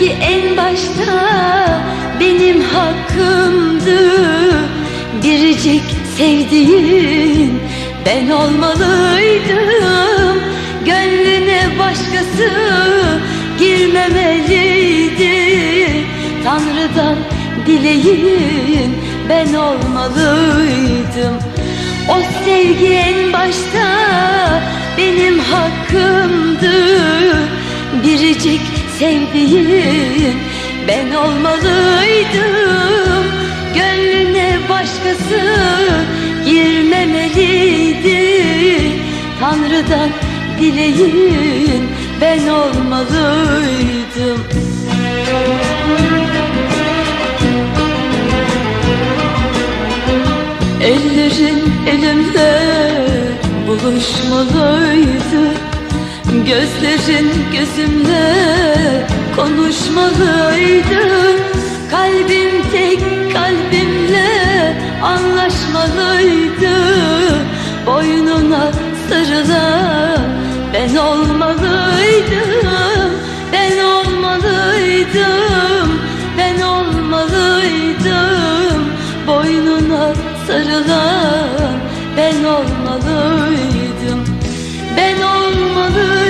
sevgi en başta benim hakkımdı. Biricik sevdiğin ben olmalıydım. Gönlüne başkası girmemeliydi. Tanrı'dan dileğin ben olmalıydım. O sevgi en başta benim hakkımdı. Biricik sevdiğin ben olmalıydım. Gönlüne başkası girmemeliydi. Tanrı'dan dileğin ben olmalıydım. Ellerin elimde buluşmalıydı Gözlerin gözümle konuşmalıydı Kalbim tek kalbimle anlaşmalıydı. Boynuna sarılan ben olmalıydım Ben olmalıydım Ben olmalıydım. Boynuna sarılan ben olmalıydım Ben olmalıydım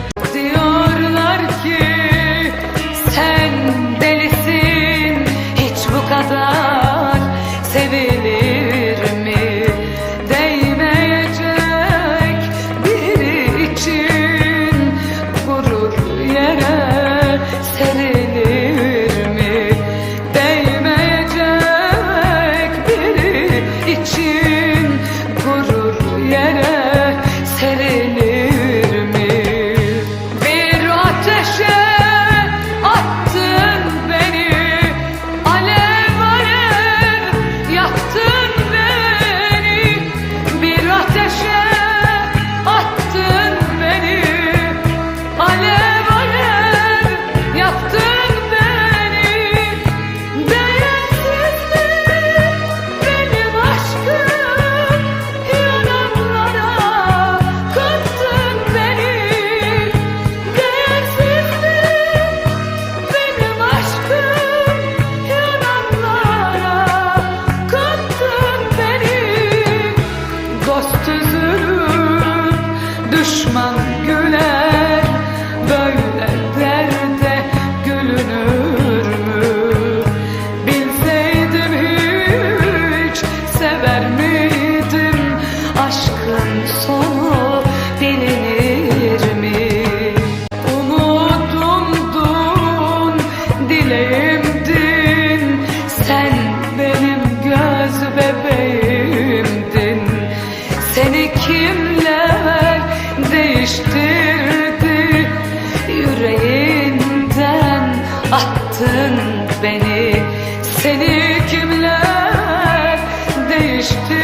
düşman güler geçti